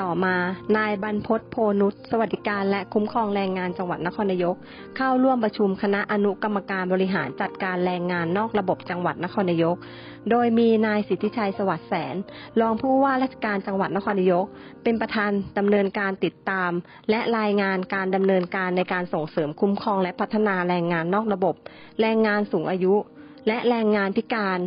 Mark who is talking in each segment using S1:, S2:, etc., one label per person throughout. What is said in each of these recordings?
S1: ต่อมา นายบรรพตโพนุชสวัสดิการและคุ้มครองแรงงานจังหวัดนครนายก เข้าร่วมประชุมคณะอนุกรรมการบริหารจัดการแรงงานนอกระบบจังหวัดนครนายก โดยมีนายสิทธิชัยสวัสดิ์แสน รองผู้ว่าราชการจังหวัดนครนายก เป็นประธานดำเนินการติดตาม และรายงานการดำเนินการในการส่งเสริมคุ้มครองและพัฒนาแรงงานนอกระบบ แรงงานสูงอายุ และแรงงานพิการ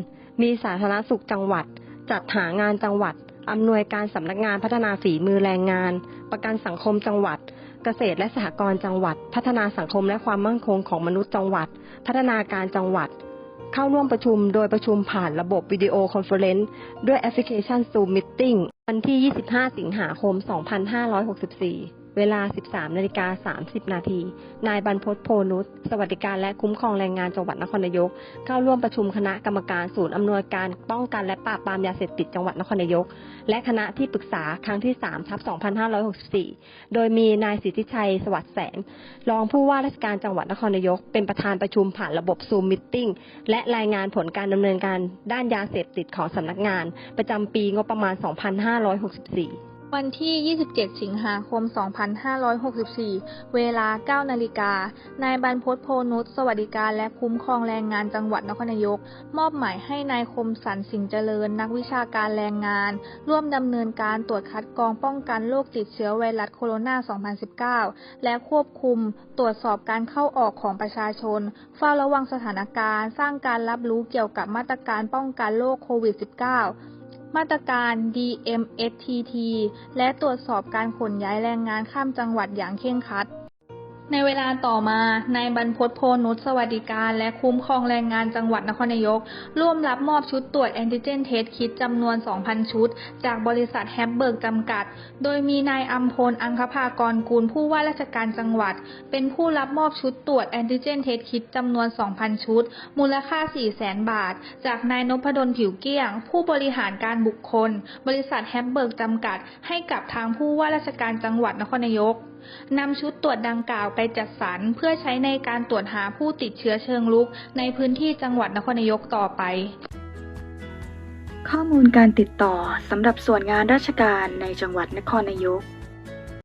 S1: มีสาธารณสุขจังหวัดจัดหางานจังหวัด อำนวยการสำนักงานพัฒนาฝีมือแรงงาน ประกันสังคมจังหวัด เกษตรและสหกรณ์จังหวัด พัฒนาสังคมและความมั่นคงของมนุษย์จังหวัด พัฒนาการจังหวัด เข้าร่วมประชุมโดยประชุมผ่านระบบวิดีโอคอนเฟอเรนซ์ด้วยแอปพลิเคชัน Zoom Meeting วันที่ 25 สิงหาคม 2564 เวลา 13นาฬิกา30 นาที นายบรรพตโพนุชสวัสดิการและคุ้มครองแรงงานจังหวัดนครนายก เข้าร่วมประชุมคณะกรรมการศูนย์อำนวยการป้องกันและปราบปรามยาเสพติดจังหวัดนครนายก และคณะที่ปรึกษาครั้งที่3ทับ2564 โดยมีนายสิทธิชัย สวัสดิ์แสงรองผู้ว่าราชการจังหวัดนครนายก เป็นประธานประชุมผ่านระบบซูมมิทติ้งและรายงานผลการดำเนินการด้านยาเสพติดของสำนักงาน ประจำปีงบประมาณ 2564
S2: วันที่ 27 สิงหาคม 2564 เวลา 9 นาฬิกา นายบรรพตโพนุชสวัสดิการและคุ้มครองแรงงานจังหวัดนครนายก มอบหมายให้นายคมสันสิงเจริญนักวิชาการแรงงาน ร่วมดำเนินการตรวจคัดกรองป้องกันโรคติดเชื้อไวรัสโคโรนา 2019 และควบคุมตรวจสอบการเข้าออกของประชาชน เฝ้าระวังสถานการณ์ สร้างการรับรู้เกี่ยวกับมาตรการป้องกันโรคโควิด -19 มาตรการ DMSTT และตรวจสอบการขนย้ายแรงงานข้ามจังหวัดอย่างเคร่งครัด ในเวลาต่อมา นายบรรพตโพนุชสวัสดิการ และคุ้มครองแรงงานจังหวัดนครนายก ร่วมรับมอบชุดตรวจแอนติเจนเทสคิดจำนวน 2,000 ชุด จากบริษัทแฮปเบิร์กจำกัด โดยมีนายอัมพลอังคภากรกูลผู้ว่าราชการจังหวัด เป็นผู้รับมอบชุดตรวจแอนติเจนเทสคิดจำนวน 2,000 ชุด มูลค่า 400,000 บาท จากนายนพดลผิวเกี้ยง ผู้บริหารการบุคคล บริษัทแฮปเบิร์กจำกัด ให้กับทางผู้ว่าราชการจังหวัดนครนายกนำชุดตรวจดังกล่าวไปจัดสรรเพื่อใช้ในการตรวจหาผู้ติดเชื้อเชิงลุก ในพื้นที่จังหวัดนครนายกต่อไป
S3: ข้อมูลการติดต่อสำหรับส่วนงานราชการในจังหวัดนครนายก